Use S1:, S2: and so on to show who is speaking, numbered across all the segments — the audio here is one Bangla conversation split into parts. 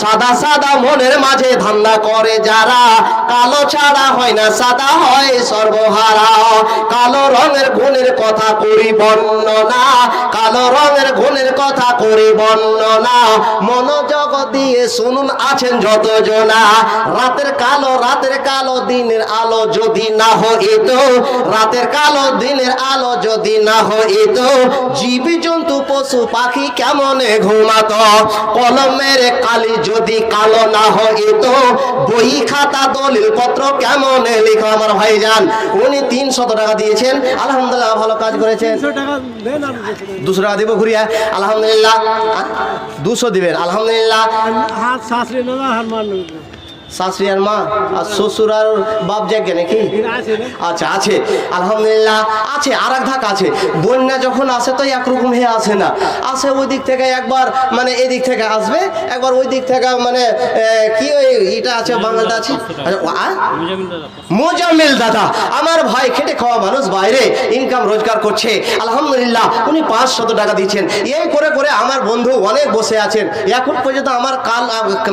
S1: সাদা সাদা মনের মাঝে ধান্দা করে যারা। কালো ছাড়া হয় না, সাদা হয় সর্বহারা। কালো রঙের গুণের কথা করি বর্ণনা। কালো রঙের গুণের কথা করি বর্ণনা। মনোযোগ দিয়ে শুনুন আছেন যত জনা রাতের কালো রাতের কালো, দিনের আলো যদি না হইত। রাতের কালো, দিনের আলো যদি না হইত। জীব জন্তু পশু পাখি কেমনে ঘুমাত? কলমের কালি যদি কালো না হয় তো বই খাতা দলিল পত্র কেমন লিখো আমার ভাই যান উনি তিনশো টাকা দিয়েছেন আলহামদুলিল্লাহ ভালো কাজ করেছেন। দুশো টাকা। দেবো ঘুরিয়া আলহামদুলিল্লাহ। দুশো দিবেন আলহামদুলিল্লাহ।
S2: হাত শাস্ত্রী না হার
S1: শাশুড়ি মা আর শ্বশুর আর বাপ জাগে নাকি? আচ্ছা আছে। আলহামদুলিল্লাহ, আছে আর এক ধাক আছে। বন্যা যখন আসে তো একরকম হয়ে আসে না। আসে ওই দিক থেকে একবার মানে এদিক থেকে আসবে, একবার ওই দিক থেকে মানে কি ওই এটা আছে, বাংলাটা আছে? মোজামিল দাদা, আমার ভাই খেটে খাওয়া মানুষ বাইরে ইনকাম রোজগার করছে। আলহামদুলিল্লাহ, উনি পাঁচশত টাকা দিচ্ছেন। এই করে করে আমার বন্ধু অনেক বসে আছেন। এখন পর্যন্ত আমার কাল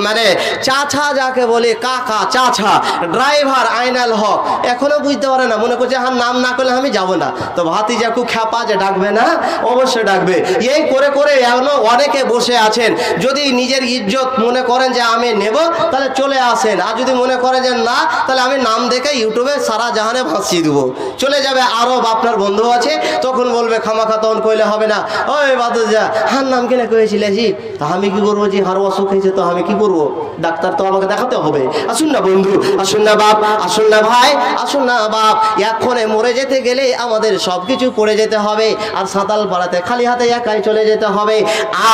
S1: মানে চাছা যাকে বলে কাকা, চাচা, ড্রাইভার আইনাল হক। এখনও বুঝতে পারে না, মনে করছে হ্যাঁ নাম না করলে আমি যাব না। তো ভাতি যাকু খ্যাপা যে ডাকবে না? অবশ্যই ডাকবে। এই করে করে এখনও অনেকে বসে আছেন। যদি নিজের ইজ্জত মনে করেন যে আমি নেব, তাহলে চলে আসেন। আর যদি মনে করেন যে না, তাহলে আমি নাম দেখে ইউটিউবে সারা জাহানে ভাসিয়ে দেবো। চলে যাবে আরব, আপনার বন্ধু আছে, তখন বলবে, খামাখা তখন কইলে হবে না। ওই বাদ যা হার নাম কেন কয়েছিলে জি? তা আমি কি করব জি? হার অসুখ হয়েছে তো আমি কি করব? ডাক্তার তো আমাকে দেখাতে হবে। আসুন না বন্ধু, আসুন না বাপ, আসুন না ভাই, আসুন না বাপ। এক্ষণে মরে যেতে গেলে আমাদের সব কিছু পড়ে যেতে হবে, আর সাঁতাল পাড়াতে খালি হাতে একাই চলে যেতে হবে।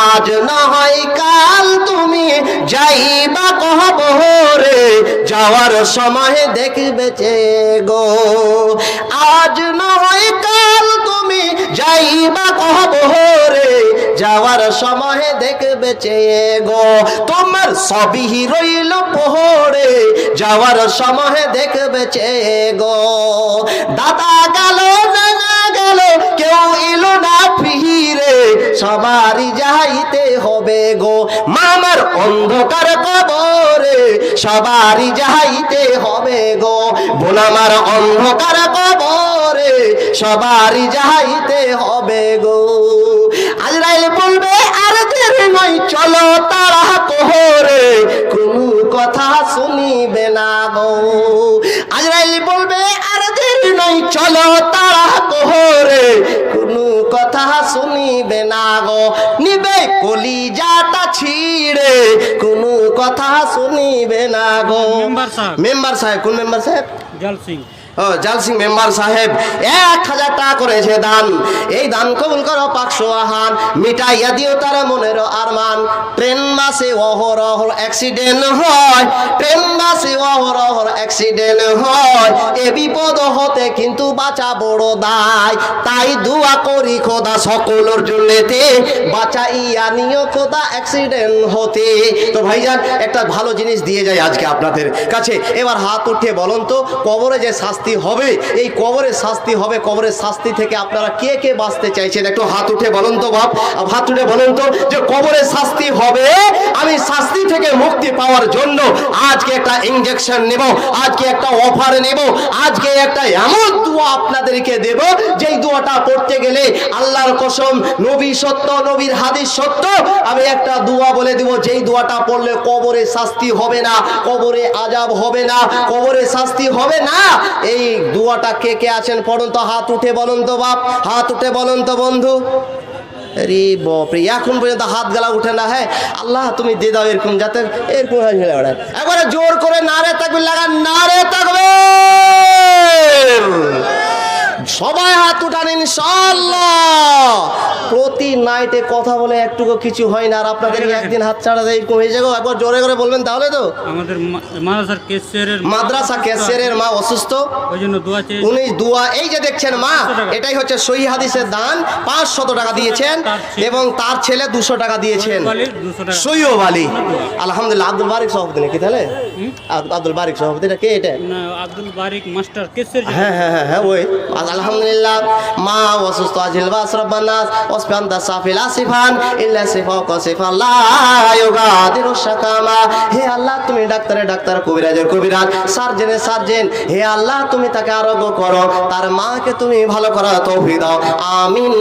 S1: আজ না হয় কাল তুমি যাইবা কহবরে যাওয়ার সময় দেখবে গো। আজ না হয় কাল তুমি যাইবা কহবরে যাওয়ার সময় দেখবে গো। তোমার সবই রইল পোহরে। যাওয়ার সময় দেখবে চে গো। দাদা গেল, নানা গেল, কেউ এলো না ফিরে, সবারই যাইতে হবে গো। মামার অন্ধকার কবরে সবারই যাইতে হবে গো। বোনামার অন্ধকার কবরে সবারই যাইতে হবে গো। আজরাইল বলবে, আর দেরি নয়, চলো তারা কোহরে। চলো তারা কোহরে কোনো কথা শুনিবে না গো। নিবে কলিজাটা ছিড়ে কোনো কথা শুনিবে না গো।
S2: মেম্বার সাহেব।
S1: মেম্বার সাহেব কোন মেম্বার সাহেব?
S2: জল সিং।
S1: ও, জাল সিং মেম্বার সাহেব, এক হাজার টাকা করেছে দান। এই দান কবুল করো, পাঁচশো আহান মিটাইয়া দিও তার মনের আরমান। ট্রেন বাসে অহরহ অ্যাক্সিডেন্ট হয়। ট্রেন বাসে অহরহ অ্যাক্সিডেন্ট হয়। এ বিপদ হতে কিন্তু বাঁচা বড় দায়। তাই দোয়া করি খোদা সকলের জন্যেতে, বাঁচাইয়া নিও খোদা অ্যাক্সিডেন্ট হতে। তো ভাইজান, একটা ভালো জিনিস দিয়ে যায় আজকে আপনাদের কাছে। এবার হাত উঠে বলুন তো, কবরে যে শাস্তি হবে। এই কবরের শাস্তি হবে। কবরের শাস্তি থেকে আপনারা কে কে বাঁচতে চাইছেন? একটু হাত উঠে বলুন তো বাপ। হাত উঠে বলুন তো যে কবরের শাস্তি হবে আমি শাস্তি থেকে মুক্তি পাওয়ার জন্য আজকে একটা ইঞ্জেকশন নেব, আজকে একটা অফার নেব, আজকে একটা এমন দোয়া আপনাদেরকে দেব, যেই দোয়াটা পড়তে গেলে আল্লাহর কসম, নবী সত্য, নবীর হাদিস সত্য, আমি একটা দোয়া বলে দেব, যেই দোয়াটা পড়লে কবরে শাস্তি হবে না, কবরে আজাব হবে না, কবরে শাস্তি হবে না, এই দোয়াটা কে কে আছেন? পড়ুন তো, হাত উঠে বলুন তো বাপ, হাত উঠে বলুন তো বন্ধু। রে বাপরে এখন পর্যন্ত হাত গালা উঠে না হ্যাঁ? আল্লাহ, তুমি দিয়ে দাও এরকম যাতে এরকম একবারে জোর করে নারে থাকবে, লাগা নারে থাকবে। সবাই হাত উঠান ইনশাল্লাহ প্রতি নাইটে কথা বলে একটুকু কিছু হয় না আর আপনাদের একদিন হাত ছাড়া দেয় হয়ে যাব। একবার জোরে করে বলবেন তাহলে তো।
S2: আমাদের মাদ্রাসার
S1: মাদ্রাসা ক্যাশিয়ারের মা অসুস্থ।
S2: ওই জন্য দোয়া চেয়ে
S1: উনি দুয়া এই যে দেখছেন মা এটাই হচ্ছে সহি হাদিসের দান। পাঁচশত টাকা দিয়েছেন এবং তার ছেলে দুশো টাকা দিয়েছেন। সৈয়ব আলী আলহামদুলিল্লাহ আব্দুল বারিক সভাপতি নাকি তাহলে? আব- আব্দুল বারিক সভাপতি এটা কে এটা?
S2: না, আব্দুল বারিক মাস্টার কেসের
S1: হ্যাঁ হ্যাঁ হ্যাঁ হ্যাঁ ওই। আলহামদুলিল্লাহ মা অসুস্থ আজিল বাস রব্বানাস ওসফান দা আসিফান, ইল্লা শাকামা। হে আল্লাহ, তুমি ডাক্তারে ডাক্তার, কবিরাজের কবিরাজ, সার্জেনে সার্জেন। হে আল্লাহ, তুমি তাকে আরোগ্য করো, তার মাকে তুমি ভালো তৌফিক দাও। আমিন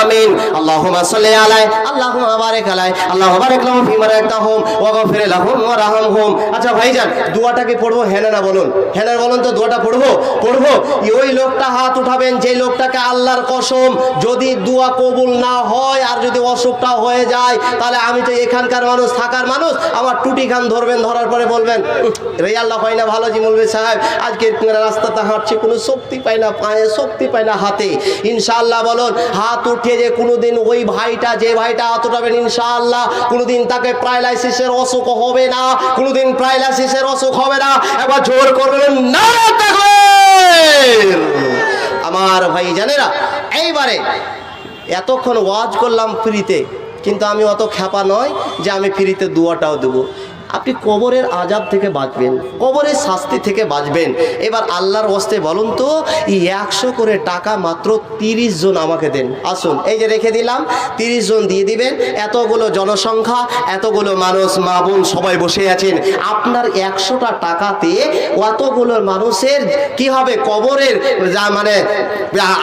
S1: আমিন। আল্লাহুম্মা সাল্লি আলাই আল্লাহুম্মা বারিক আলাই আল্লাহুম্মা বারিক ওয়া গফির লাহুম ওয়া আচ্ছা ভাইজান, দোয়াটা কি পড়ব? হ্যাঁ না বলুন। হ্যাঁ না বলুন তো, দোয়াটা পড়ব? পড়ব। ওই লোকটা হাত উঠাবেন, যে লোকটাকে আল্লাহর কসম, যদি দোয়া কবুল না হয় আর যদি অসুখটা হয়ে যায় তাহলে আমি তো এখানকার মানুষ থাকার মানুষ আমার টুটি খান ধরবেন ধরার পরে বলবেন "উহ, রে আল্লাহ হয় না ভালো জিমুলবে সাহেব আজকে রাস্তাতে হাঁটছি কোনো শক্তি পাই না পায়ে শক্তি পাই না হাতে। ইনশাআল্লাহ বলুন হাত উঠে যে কোনোদিন ওই ভাইটা যে ভাইটা হাত উঠাবেন ইনশাআল্লাহ কোনোদিন তাকে প্রাইলাইসিসের অসুখ হবে না কোনোদিন প্রাইলাইসিসের অসুখ হবে না। এবার জোর করবেন না আমার ভাই জানেরা এইবারে এতক্ষণ ওয়াজ করলাম ফ্রিতে কিন্তু আমি অত খ্যাপা নয় যে আমি ফ্রিতে দুয়াটাও দেবো। আপনি কবরের আজাব থেকে বাঁচবেন, কবরের শাস্তি থেকে বাঁচবেন। এবার আল্লাহর ওস্তে বলুন তো একশো করে টাকা মাত্র তিরিশ জন আমাকে দেন। আসুন, এই যে রেখে দিলাম, তিরিশ জন দিয়ে দিবেন। এতগুলো জনসংখ্যা, এতগুলো মানুষ, মা বোন সবাই বসে আছেন। আপনার একশোটা টাকাতে অতগুলো মানুষের কি হবে? কবরের যা মানে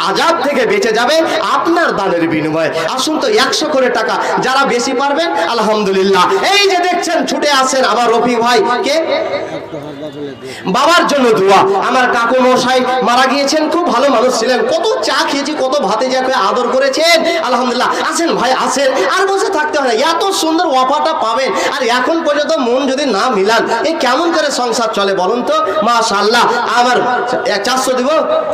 S1: আজাব থেকে বেঁচে যাবে আপনার দানের বিনিময়ে। আসুন তো, একশো করে টাকা, যারা বেশি পারবেন, আলহামদুলিল্লাহ। এই যে দেখছেন ছুটে আসেন আমার রফিক ভাই। কে? বাবার জন্য দোয়া। আমার কাকু মশাই মারা গিয়েছেন খুব ভালো মানুষ ছিলেন। কত চা খেয়েছি কত ভাতে যা করে আদর করেছেন। আলহামদুলিল্লাহ আসেন ভাই আসেন। আর বসে থাকতে হয় এত সুন্দর অফারটা পাবেন। আর এখন পর্যন্ত মন যদি না মিলান এই কেমন করে সংসার চলে বলুন তো? মাশাল্লাহ আমার চারশো দিব?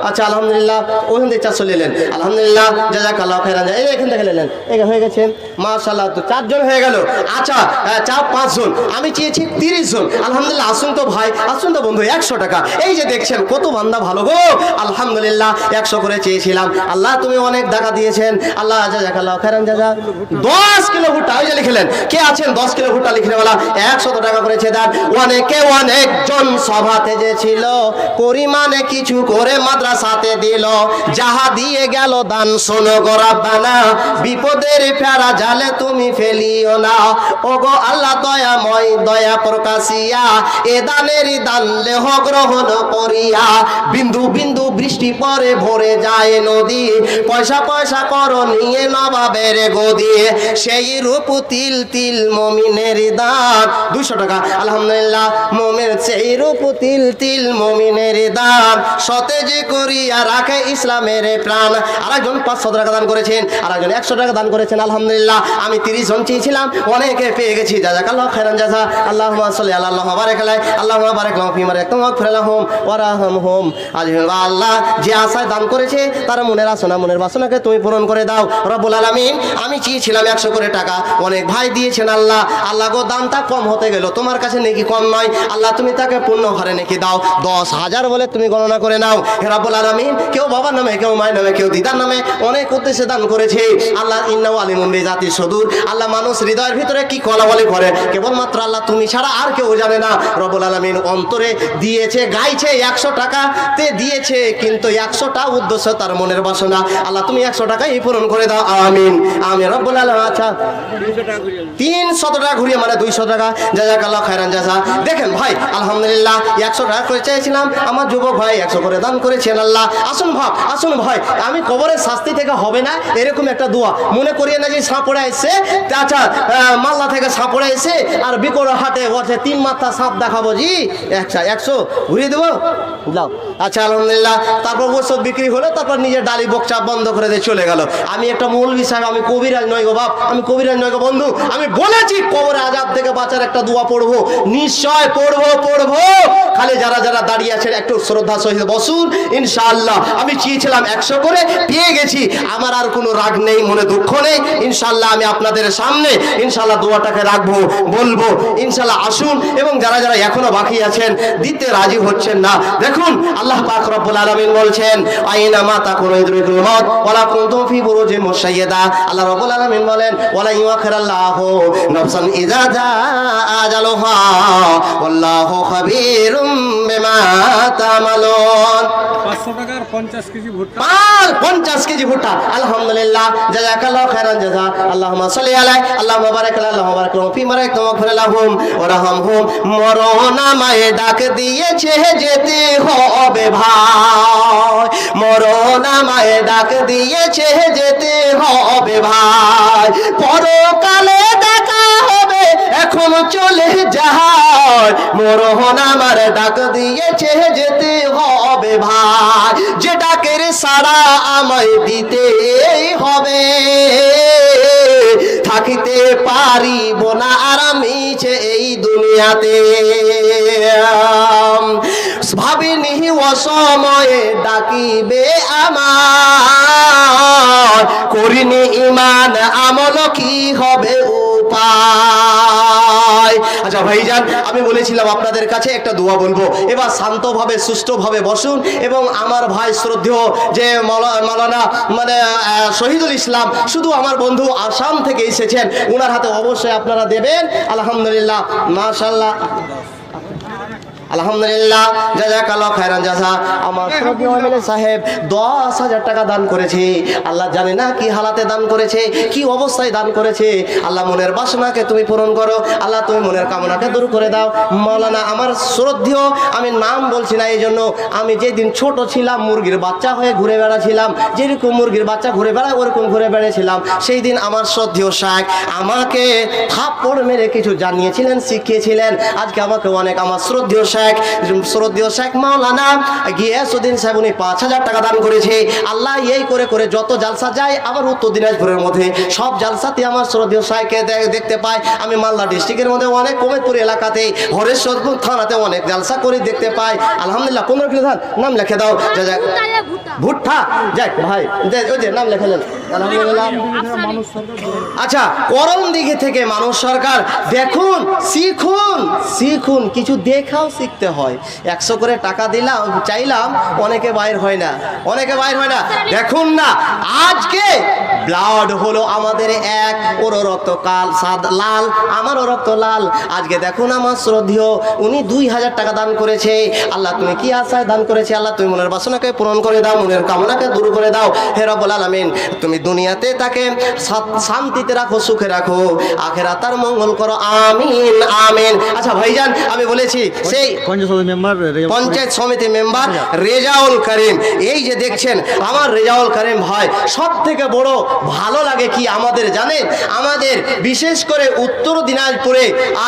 S1: আচ্ছা আলহামদুলিল্লাহ ওখান থেকে চারশো নিলেন। আলহামদুলিল্লাহ যা আল্লাহ খেরান এই এখান থেকে নিলেন। এই হয়ে গেছে। মাশাল্লাহ তো চারজন হয়ে গেল। আচ্ছা আহ, চা পাঁচজন। আমি চেয়েছি তিরিশ জন আলহামদুলিল্লাহ আসুন তো ভাই। আসুন তো বন্ধু, একশো টাকা। এই যে দেখছেন কত বান্দা ভালো গো। আলহামদুলিল্লাহ, একশো করে চেয়েছিলাম। আল্লাহ, তুমি অনেক টাকা দিয়েছেন। আল্লাহ দশ কিলো ভুট্টা, ওই যে লিখলেন। কে আছেন? দশ কিলো ভুট্টা লিখলে বলা, একশত টাকা করেছে দান অনেকে অনেকজন সভাতে যে ছিল, পরিমাণে কিছু করে মাদ্রাসাতে দিল। যাহা দিয়ে গেল দান, শোনো গোরাবানা বিপদের ফেরা জালে তুমি ফেলিও না। ওগো আল্লাহ, দয়াময়, দয়া প্রকাশিয়া, এ দানেরই দান লেহ গ্রহণ করিয়া বিন্দু বিন্দু বৃষ্টি পরে ভরে যায় নদী। পয়সা পয়সা করো নিয়ে নবাবের সেই রূপ তিল তিল মমিনের দুশো টাকা, আলহামদুলিল্লাহ সেই রূপ তিল তিল মমিনের সতেজ করিয়া রাখে ইসলামের প্রাণ। আরেকজন পাঁচশো টাকা দান করেছেন, আরেকজন একশো টাকা দান করেছেন, আলহামদুলিল্লাহ। আমি তিরিশ জন চেয়েছিলাম, অনেকে পেয়ে গেছি। যা যাক আল্লাহ খেরান জাজা আল্লাহ সাল্লি আল্লাহ আল্লাহ আল্লাহ যে আশায় দান করেছে, তার মনের আসনা মনের বাসনাকে তুমি পূরণ করে দাও। রব্বুল আলামিন, আমি চেয়েছিলাম একশো করে টাকা, অনেক ভাই দিয়েছেন আল্লাহ। আল্লাহ গো, দামটা কম হতে গেল, তোমার কাছে নাকি কম নয়। আল্লাহ, তুমি তাকে পূর্ণ ঘরে নাকি দাও। দশ হাজার বলে তুমি গণনা করে নাও। হে রব্বুল আলামিন, কেউ বাবার নামে, কেউ মায়ের নামে, কেউ দিদার নামে অনেক উদ্দেশ্যে দান করেছে। আল্লাহ ইন্নাউ আলিমুম জাতির সদূর। আল্লাহ, মানুষ হৃদয়ের ভিতরে কি কলা বলে করে? কেবলমাত্র আল্লাহ, তুমি ছাড়া আর কেউ জানে না। রব্বুল আলামিন অন্তরে দিয়েছে, গাইছে একশো টাকাতে দিয়েছে, কিন্তু একশোটা উদ্দেশ্য তার মনের বাসনা। আল্লাহ, তুমি একশো টাকাই পূরণ করে দাও, আমিন। আমি রব্বুল আলম আচ্ছা। তিনশত টাকা ঘুরিয়ে মানে দুইশো টাকা। যা যা কাল্লা খায়রান যা দেখেন ভাই, আলহামদুলিল্লাহ, একশো টাকা করে চাইছিলাম আমার যুবক ভাই একশো করে দান করেছেন, আল্লাহ। আসুন ভাব, আসুন ভাই, আমি কবরের শাস্তি থেকে হবে না, এরকম একটা দোয়া। মনে করিয়ে না যে সাঁপড়ে এসে আচ্ছা মাল্লা থেকে সাঁপড়ে এসে আর বিকর হাটে বলছে তিন মাথা সাপ দেখাবো, জি। একশো একশো। ঘুরিয়ে দেবো? দাও। আচ্ছা আলহামদুলিল্লাহ। তারপর ওসব বিক্রি হলো, তারপর নিজের ডালি বকচা বন্ধ করে দিয়ে চলে গেল। আমি একটা মৌলবি সাহেব, আমি কবিরাজ নয় গো বাপ, আমি কবিরাজ নয় গো বন্ধু। আমি বলেছি, কবরে আজাব থেকে বাঁচার একটা দোয়া পড়ব। নিশ্চয় পড়ব পড়ব। খালি যারা যারা দাঁড়িয়ে আছেন, একটু শ্রদ্ধা সহিত বসুন। ইনশাআল্লাহ, আমি চেয়েছিলাম একশো করে, পেয়ে গেছি। আমার আর কোনো রাগ নেই, মনে দুঃখ নেই। ইনশাআল্লাহ, আমি আপনাদের সামনে, ইনশাআল্লাহ দোয়াটাকে রাখব, বলব। ইনশাআল্লাহ, আসুন। এবং যারা যারা এখনও বাকি আছেন দিতে রাজি হচ্ছেন না। দেখুন, আল্লাহ পাক রব্বুল আলামিন বলছেন, আইনা মা তাকুনু ইদরিকুল মাউত ওয়ালা কুনতুম ফি বুরুজিন মুশাইয়াদা আল্লাহ রাব্বুল আলামিন বলেন ওয়ালা ইউআখিরাল্লাহু নাফসান ইযা জা আজালুহা ওয়াল্লাহু খাবীরুম বিমা তা'মালুন।
S2: পাঁচশো টাকার পঞ্চাশ কেজি ভুট্টা।
S1: পাল পঞ্চাশ কেজি ভুট্টা আলহামদুলিল্লাহ জাজাকাল্লাহ খায়রান জাযা। আল্লাহুম্মা সাল্লি আলাই আল্লাহুম্মা বারিক আলাই আল্লাহুম্মা ফি মারাইক মাগফির লাহুম ওয়ারহামহুম মরনা মায়ে ডাক দিয়েছে যেতে হবে ভাই। মরনা মায়ে ডাক দিয়েছে যেতে হবে ভাই। পরকালে দেখা হবে, এখন চলে যায় মরহন আমার ডাক দিয়েছে যেতে হবে ভাই। যে ডাকের সারা আমায় দিতে হবে। থাকিতে পারিব না আর আমি এই দুনিয়াতে ভাবিনি অসময়ে ডাকিবে আমার। করিনি ইমান আমল কি হবে উপায়? আচ্ছা ভাইজান, আমি বলেছিলাম আপনাদের কাছে একটা দোয়া বলব। এবার শান্তভাবে সুষ্ঠুভাবে বসুন এবং আমার ভাই শ্রদ্ধেয় যে মালানা মানে শহীদুল ইসলাম, শুধু আমার বন্ধু আসাম থেকে এসেছেন ওনার হাতে অবশ্যই আপনারা দেবেন। আলহামদুলিল্লাহ মাশাল্লাহ আলহামদুলিল্লাহ জাজাকাল্লাহ খায়রান জাযা আমার এমএলএ সাহেব দশ হাজার টাকা দান করেছে। আল্লাহ জানে না কি হালাতে দান করেছে কি অবস্থায় দান করেছে। আল্লাহ মনের বাসনাকে তুমি পূরণ করো। আল্লাহ তুমি মনের কামনাকে দূর করে দাও। মাওলানা আমার শ্রদ্ধেয় আমি নাম বলছি না এই জন্য আমি যেদিন ছোট ছিলাম মুরগির বাচ্চা হয়ে ঘুরে বেড়াছিলাম। যেরকম মুরগির বাচ্চা ঘুরে বেড়ায় ওরকম ঘুরে বেড়েছিলাম সেই দিন আমার শ্রদ্ধেয় শাক আমাকে থাপ্পড় মেরে কিছু জানিয়েছিলেন শিখিয়েছিলেন। আজকে আমাকে অনেক আমার শ্রদ্ধেয় শেখ শ্রদ্ধেয় শেখ মাওলানা গিয়াসুদ্দিন সাহেব উনি পাঁচ হাজার টাকা দান করেছে। আল্লাহ এই করে করে যত জালসা যায় আবার উত্তর দিনাজপুরের মধ্যে। সব জালসাতে আমার শ্রদ্ধেয় দে- দেখতে পাই আমি মালদা ডিস্ট্রিক্টের মধ্যে অনেক কমেদপুর এলাকাতে হরেশ্বরপুর থানাতে অনেক জালসা করে দেখতে পাই। আলহামদুলিল্লাহ ধান নাম লিখে দাও। ভুট্টা যাক ভাই ওই যে নাম লেখা নেন। আলহামদুলিল্লাহ আচ্ছা করম দিকে থেকে মানুষ সরকার দেখুন শিখুন শিখুন কিছু দেখাও শিখতে হয়। একশো করে টাকা দিলাম চাইলাম অনেকে বাইর হয় না। অনেকে বাইর হয় না। দেখুন না আজকে ব্লাড হলো আমাদের এক ওর রক্ত কাল সাদ লাল আমারও রক্ত লাল। আজকে দেখুন আমার শ্রদ্ধেয় উনি দুই হাজার টাকা দান করেছে। আল্লাহ তুমি কি আশায় দান করেছে? আল্লাহ তুমি মনের বাসনাকে পূরণ করে দাও মনের কামনাকে দূর করে দাও। হে রব্বুল আলামিন তুমি দুনিয়াতে তাকে শান্তিতে রাখো সুখে রাখো। আখেরা তার মঙ্গল করো। আমিন আমিন। আচ্ছা ভাইজান আমি বলেছি সেই
S2: পঞ্চায়েত
S1: সমিতি মেম্বার রেজাউল করিম। এই যে দেখছেন আমার রেজাউল করিম ভাই সব থেকে বড় ভালো লাগে কি আমাদের জানেন? আমাদের বিশেষ করে উত্তর দিনাজপুরে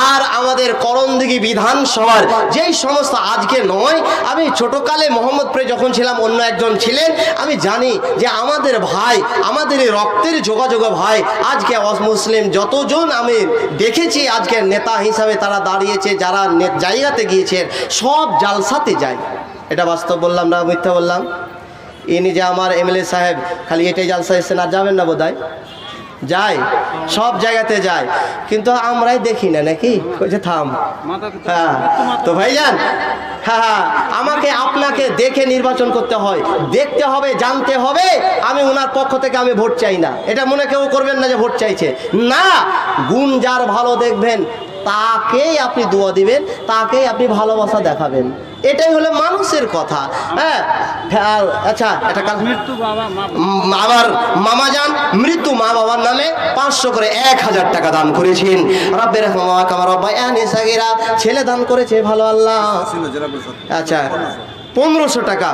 S1: আর আমাদের করণদিঘি বিধানসভার যেই সমস্ত আজকে নয় আমি ছোটকালে মোহাম্মদপুরে যখন ছিলাম অন্য একজন ছিলেন আমি জানি যে আমাদের ভাই আমাদের এই রক্তের যোগাযোগ ভাই, আজকে মুসলিম যতজন আমি দেখেছি, আজকের নেতা হিসাবে তারা দাঁড়িয়েছে, যারা জায়গাতে গিয়েছেন, সব জালসাতে যায়। এটা বাস্তব বললাম না মিথ্যা বললাম? ইনি যে আমার এমএলএ সাহেব, খালি এটাই জালসা এসছেন আর যাবেন না বোধ যায়, সব জায়গাতে যায়। কিন্তু আমরাই দেখি না নাকি? যে থাম। হ্যাঁ তো ভাইজান হ্যাঁ হ্যাঁ আমাকে আপনাকে দেখে নির্বাচন করতে হয়। দেখতে হবে, জানতে হবে, আমি ওনার পক্ষ থেকে আমি ভোট চাই না। এটা মনে কেউ করবেন না যে ভোট চাইছে। না, গুণ যার ভালো দেখবেন, তাকেই আপনি দোয়া দিবেন, তাকেই আপনি ভালোবাসা দেখাবেন। এটাই হলো মানুষের কথা হ্যাঁ? আচ্ছা এটা কাল
S2: মৃত্যু বাবা
S1: আমার মামা যান মৃত্যু মা বাবার নামে পাঁচশো করে এক হাজার টাকা দান করেছেন। রব্বের সাগিরা ছেলে দান করেছে ভালো আল্লাহ। আচ্ছা। পনেরোশো টাকা।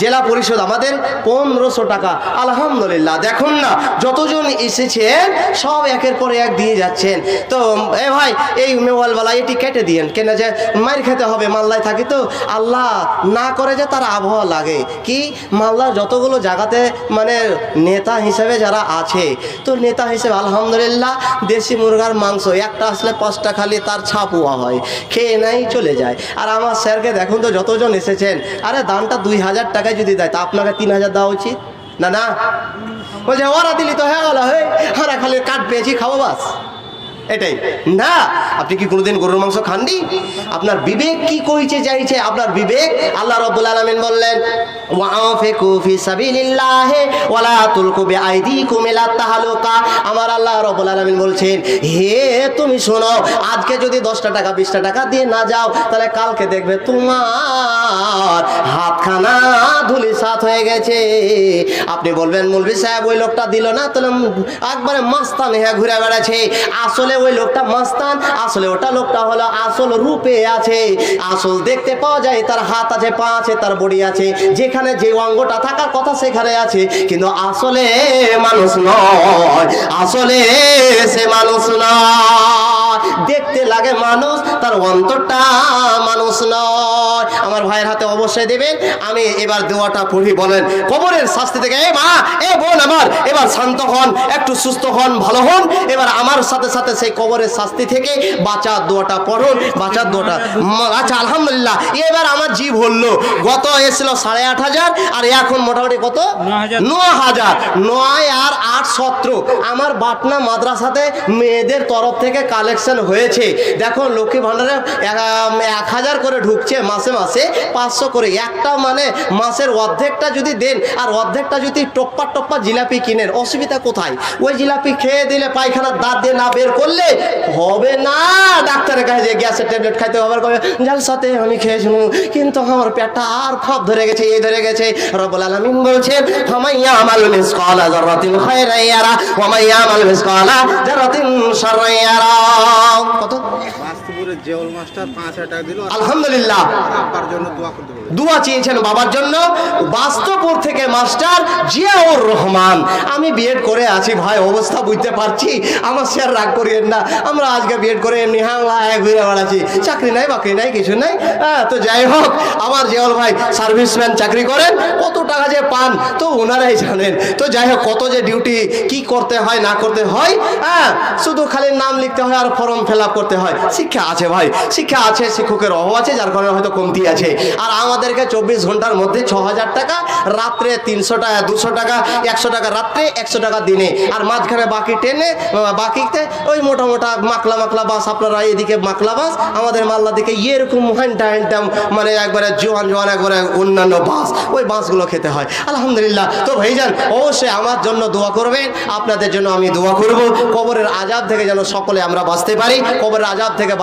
S1: জেলা পরিষদ আমাদের পনেরোশো টাকা। আলহামদুলিল্লাহ, দেখুন না, যতজন এসেছেন সব একের পর এক দিয়ে যাচ্ছেন। তো, এ ভাই, এই মেওয়ালওয়ালা এটি কেটে দিয়েন। কেন যে মার খেতে হবে মাল্লায় থাকি তো। আল্লাহ না করে যে তার আবহাওয়া লাগে। কি? মাল্লার যতগুলো জায়গাতে মানে নেতা হিসেবে যারা আছে। তো নেতা হিসেবে আলহামদুলিল্লাহ, দেশি মুরগার মাংস, একটা আসলে পাঁচটা খালি তার ছাপুয়া হয়। খেয়ে নাই, চলে যায়। আর আমার স্যারকে দেখুন তো, যতজন এসেছেন আরে দামটা দুই হাজার টাকায় যদি দেয়, তা আপনাকে তিন হাজার দেওয়া উচিত? না না। বলছে ওরা দিলি তো হ্যাঁ গেল খালি কাঠ পেয়েছি, খাব বাস। এটাই। না, আপনি কি কোনোদিন গরুর মাংস খাননি? আপনার বিবেক কি কইছে চাইছে? আপনার বিবেক আল্লাহ রব্বুল আলামিন বললেন আমার আল্লাহ রব্বুল আলামিন বলছেন, হে, তুমি শোনো, আজকে যদি দশটা টাকা, বিশটা টাকা দিয়ে না যাও, তাহলে কালকে দেখবে তোমার হাতখানা ধুলি সাত হয়ে গেছে। আপনি বলবেন মুলবি সাহেব, ওই লোকটা দিল না? তাহলে একবারে মাস্তান হ্যাঁ ঘুরে বেড়াচ্ছে। আসলে ওই লোকটা মস্তান। আসলে ওটা লোকটা হলো আসল রূপে আছে। আসল দেখতে পাওয়া যায়, তার হাত আছে, পা আছে, তার বডি আছে। যেখানে যে অঙ্গটা থাকার কথা সেখানে আছে। কিন্তু আসলে মানুষ নয়। আসলে সে মানুষ নয়। দেখতে লাগে মানুষ তার অন্তরটা মানুষ নয়। আমার ভাইয়ের হাতে অবশ্যই দেবেন। আমি এবার দোয়াটা পড়ি বলেন কবরের শাস্তি থেকে এ মা এ বোন আমার এবার শান্ত হন একটু সুস্থ হন ভালো হন। এবার আমার সাথে সাথে সেই কবরের শাস্তি থেকে বাঁচার দোয়াটা পড়ুন বাঁচার দোয়াটা। আচ্ছা আলহামদুলিল্লাহ এবার আমার জীব হলো। গত এসেছিল সাড়ে আট হাজার আর এখন মোটামুটি কত।
S2: ন হাজার।
S1: নয় আর আট সতেরো আমার বাটনা মাদ্রাসাতে মেয়েদের তরফ থেকে কালেকশন হয়েছে। দেখো লক্ষ্মী ভাণ্ডারে এক- হাজার করে ঢুকছে মাসে মাসে, পাঁচশো করে। একটা মানে মাসের অর্ধেকটা যদি দেন, আর অর্ধেকটা যদি টপ্পা টপ্পা জিলাপি কিনেন, অসুবিধা কোথায়? ওই জিলাপি খেয়ে দিলে পায়খানার দাঁত দিয়ে না বের করলে হবে না। ডাক্তারের কাছে গ্যাসের ট্যাবলেট খাইতে হবে যার সাথে আমি খেয়েছিলাম কিন্তু আমার পেটটা আর ফাপ ধরে গেছে, এই ধরে গেছে। রব্বুল আলামিন বলছেন ফামাইয়া আমাল মিসকালা যাররাতিন খায়রান ইয়ারা ওয়া মাইয়া আমাল মিসকালা যাররাতিন শাররান ইয়ারা কত?
S2: বাস্তুপুরের জেওল মাস্টার পাঁচ হাজার টাকা দিল
S1: আলহামদুলিল্লাহ।
S2: আব্বার জন্য দোয়া করতে
S1: দোয়া চেয়েছেন বাবার জন্য। বাস্তবপুর থেকে মাস্টার জিয়াউর রহমান। আমি বিএড করে আছি ভাই অবস্থা বুঝতে পারছি। আমার স্যার রাগ করিয়েন না। আমরা আজকে বিএড করে এমনি হাংলায় ঘুরে বেড়াচ্ছি। চাকরি নাই বাকরি নাই কিছু নাই। হ্যাঁ তো যাই হোক আমার জিয়াউল ভাই সার্ভিসম্যান চাকরি করেন। কত টাকা যে পান তো ওনারাই জানেন। তো যাই হোক কত যে ডিউটি কি করতে হয় না করতে হয় হ্যাঁ শুধু খালি নাম লিখতে হয় আর ফর্ম ফিল আপ করতে হয়। শিক্ষা আছে ভাই। শিক্ষা আছে, শিক্ষকের অভাব আছে, যার কারণে হয়তো কমতি আছে। আর আমাদেরকে চব্বিশ ঘণ্টার মধ্যে ছ হাজার টাকা, রাত্রে তিনশো টাকা, দুশো টাকা, একশো টাকা, রাত্রে একশো টাকা দিনে। আর মাঝখানে বাকি ট্রেনে বাকিতে ওই মোটা মোটা মাকলা মাকলা বাস, আপনারা এদিকে মাকলা বাস, আমাদের মাল্লা দিকে এরকম হ্যান্টা হ্যান্টাম মানে একবারে জোয়ান জোয়ান, একবারে অন্যান্য বাস, ওই বাসগুলো খেতে হয়। আলহামদুলিল্লাহ। তো ভাইজান, অবশ্যই আমার জন্য দোয়া করবেন। আপনাদের জন্য আমি দোয়া করব। কবরের আজাব থেকে যেন সকলে আমরা বাঁচতে পারি। কবরের আজাব থেকে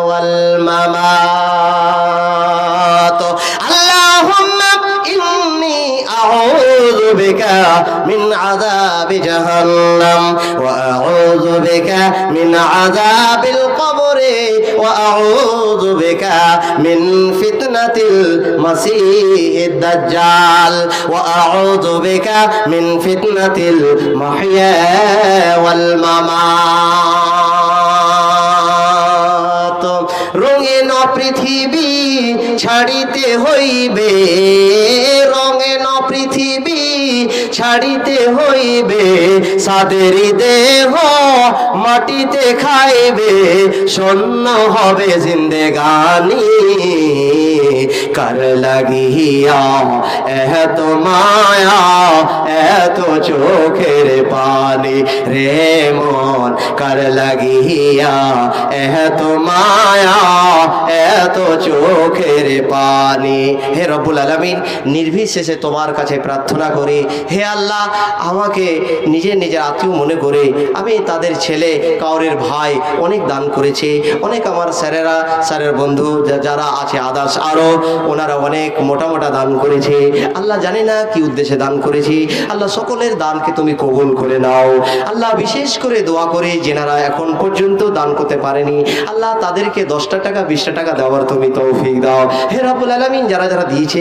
S1: ওয়াল মামাত আল্লাহুম্মা ইন্নী আউযু বিকা মিন আযাবি জাহান্নাম ওয়া আউযু বিকা মিন আযাবিল কবরি ওয়া আউযু বিকা মিন ফিতনাতিল মাসিহিদ দাজ্জাল ওয়া আউযু বিকা ছাড়িতে হইবে, রঙে ন পৃথিবী, ছাড়িতে হইবে, সাদের দেহ মাটিতে খাইবে, শূন্য হবে জিন্দেগানি। কার লাগিয়া এত মায়া এত চোখের পানি রে মন কার লাগিয়া? এত মায়া এত চোখের পানি। হে রব্বুল আলমিন, নির্বিশেষে তোমার কাছে প্রার্থনা করি, হে আল্লাহ, আমাকে নিজের নিজের আত্মীয় মনে করে আমি তাদের ছেলে কাউরের ভাই অনেক দান করেছে। অনেক আমার স্যারেরা, স্যারের বন্ধু যারা আছে আদার্স আরও ওনারা অনেক মোটা মোটা দান করেছে। আল্লাহ জানে না কি উদ্দেশ্যে দান করেছে। আল্লাহ সকলের দানকে তুমি কবুল করে নাও। আল্লাহ বিশেষ করে দোয়া করে যেনারা এখন পর্যন্ত দান করতে পারেনি। আল্লাহ তাদেরকে দশটা টাকা, বিশটা টাকা দেওয়ার তুমি তৌফিক দাও। হে রাবুল আলমিন, যারা যারা দিয়েছে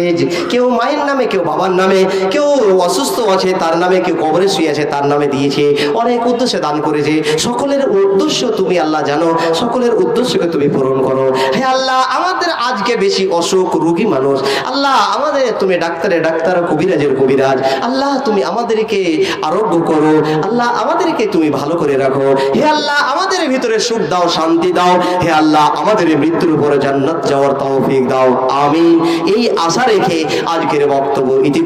S1: কেউ মায়ের নামে, কেউ বাবার নামে, কেউ অসুস্থ আছে তার নামে, কেউ কবরে শুয়ে আছে তার নামে দিয়েছে, অনেক উদ্দেশ্যে দান করেছে। সকলের উদ্দেশ্য তুমি আল্লাহ জানো, সকলের উদ্দেশ্যকে তুমি পূরণ করো। হে আল্লাহ, আমাদের আজকে বেশি অসুখ রুগী মানুষ। আল্লাহ আমাদের, তুমি ডাক্তারে ডাক্তার, কবিরাজের কবিরাজ। আল্লাহ তুমি আমাদেরকে আরোগ্য করো। আল্লাহ আমাদেরকে তুমি ভালো করে রাখো। হে আল্লাহ, আমাদের ভিতরে সুখ দাও, শান্তি দাও। হে আল্লাহ, আমাদের মৃত্যুর উপরে জান্নাত যাওয়ার তৌফিক দাও। আমি এই আশা রেখে আজকের বক্তব্য ইতি